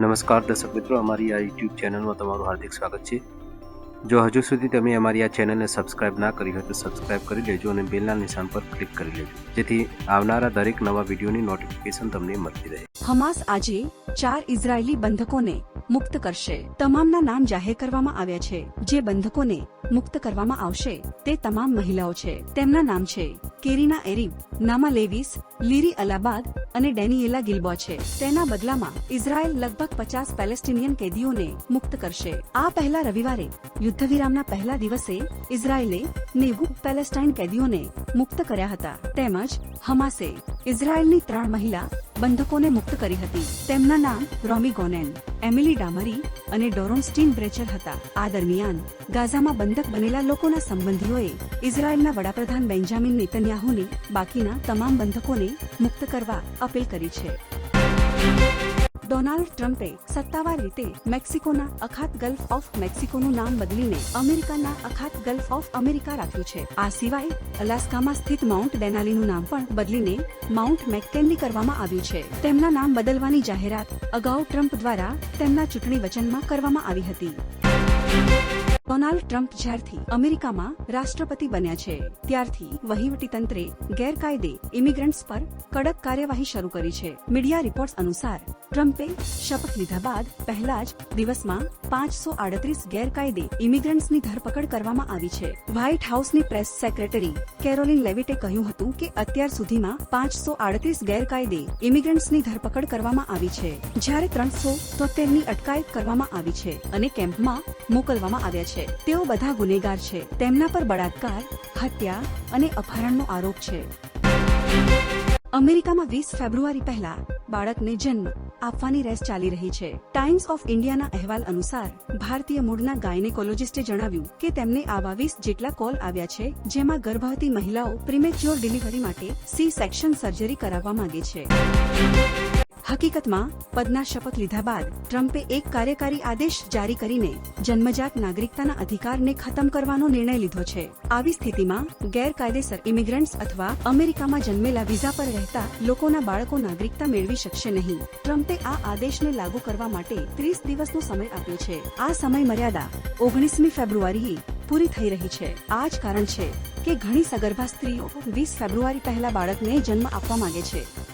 નમસ્કાર દર્શક મિત્રો, અમારી આ યુટ્યુબ ચેનલમાં તમારું હાર્દિક સ્વાગત છે. જો હજુ સુધી તમે અમારી આ ચેનલને સબસ્ક્રાઇબ ના કરી હોય તો સબસ્ક્રાઇબ કરી લેજો અને બેલના નિશાન પર ક્લિક કરી લેજો. જેથી આવનારા દરેક નવા વિડીયોની નોટિફિકેશન તમને મળતી રહે. હમાસ આજે ચાર ઇઝરાયેલી બંધકોને મુક્ત કરશે. તમામના નામ જાહેર કરવામાં આવ્યા છે. જે બંધકોને મુક્ત કરવામાં આવશે, તે તમામ મહિલાઓ છે. તેમના નામ છે કેરીના એરીમ, નામા લેવિસ, લીરી અલાબાદ અને ડેનિયેલા ગિલ્બો છે. તેના બદલામાં ઇઝરાયલ લગભગ પચાસ પેલેસ્ટિનિયન કેદીઓને મુક્ત કરશે. આ પહેલા રવિવારે યુદ્ધવિરામના પહેલા દિવસે ઇઝરાયેલે નેવું પેલેસ્ટાઇન કેદીઓને મુક્ત કર્યા હતા. તેમજ હમાસે ઇઝરાયેલની ત્રણ મહિલા બંધકોને મુક્ત કરી હતી. તેમના નામ રોમી ગોનેન, એમિલી ડામરી અને ડોરોન સ્ટીન બ્રેચર હતા. આ દરમિયાન ગાઝામાં બંધક બનેલા લોકોના સંબંધીઓએ ઇઝરાયેલના વડાપ્રધાન બેન્જામિન નેતન્યાહુને બાકીના તમામ બંધકોને મુક્ત કરવા અપીલ કરી છે. ડોનાલ્ડ ટ્રમ્પે સત્તાવાર રીતે મેક્સિકોના અખાત ગલ્ફ ઓફ મેક્સિકોનું નામ બદલીને અમેરિકાના અખાત ગલ્ફ ઓફ અમેરિકા રાખ્યું છે. આ સિવાય અલાસ્કામાં સ્થિત માઉન્ટ ડેનાલીનું નામ પણ બદલીને માઉન્ટ મેકકેનલી કરવામાં આવ્યું છે. તેમના નામ બદલવાની જાહેરાત અગાઉ ટ્રમ્પ દ્વારા તેમના ચૂંટણી વચનમાં કરવામાં આવી હતી. ડોનાલ્ડ ટ્રમ્પ જ્યારથી અમેરિકામાં રાષ્ટ્રપતિ બન્યા છે, ત્યારથી વહીવટીતંત્રે ગેરકાયદે ઇમિગ્રન્ટ્સ પર કડક કાર્યવાહી શરૂ કરી છે. મીડિયા રિપોર્ટ્સ અનુસાર, ટ્રમ્પે શપથ લીધા બાદ પહેલા જ દિવસમાં પાંચસો આડત્રીસ ગેરકાયદે ઇમિગ્રન્ટ્સની ધરપકડ કરવામાં આવી છે. વ્હાઇટ હાઉસની પ્રેસ સેક્રેટરી કેરોલિન લેવિટે કહ્યું હતું કે અત્યાર સુધીમાં પાંચસો આડત્રીસ ગેરકાયદે ઇમિગ્રન્ટ્સની ધરપકડ કરવામાં આવી છે. જ્યારે ત્રણસો તોતેરની અટકાયત કરવામાં આવી છે અને કેમ્પમાં મોકલવામાં આવ્યા છે. તેઓ બધા ગુનેગાર છે. તેમના પર બળાત્કાર, હત્યા અને અપહરણનો આરોપ છે. અમેરિકામાં વીસ ફેબ્રુઆરી પહેલા બાળકને જન્મ આપવાની રેસ ચાલી રહી છે. ટાઈમ્સ ઓફ ઇન્ડિયાના અહેવાલ અનુસાર, ભારતીય મૂળના ગાયનેકોલોજિસ્ટે જણાવ્યું કે તેમને આવા વીસ જેટલા કોલ આવ્યા છે, જેમાં ગર્ભવતી મહિલાઓ પ્રિમેચ્યોર ડિલિવરી માટે સી સેક્શન સર્જરી કરાવવા માંગે છે. હકીકતમાં, પદના શપથ લીધા બાદ, ટ્રમ્પે એક કાર્યકારી આદેશ જારી કરીને જન્મજાત નાગરિકતાના અધિકારને ખતમ કરવાનો નિર્ણય લીધો છે. આવી સ્થિતિમાં, ગેરકાયદેસર ઇમિગ્રન્ટ્સ અથવા અમેરિકામાં જન્મેલા વિઝા પર રહેતા લોકોના બાળકો નાગરિકતા મેળવી શકશે નહીં. ટ્રમ્પે આ આદેશને લાગુ કરવા માટે ત્રીસ દિવસનો સમય આપ્યો છે. આ સમય મર્યાદા ઓગણીસમી ફેબ્રુઆરીએ પૂરી થઈ રહી છે. આ જ કારણ છે કે ઘણી સગર્ભા સ્ત્રીઓ વીસ ફેબ્રુઆરી પહેલા બાળકને જન્મ આપવા માંગે છે.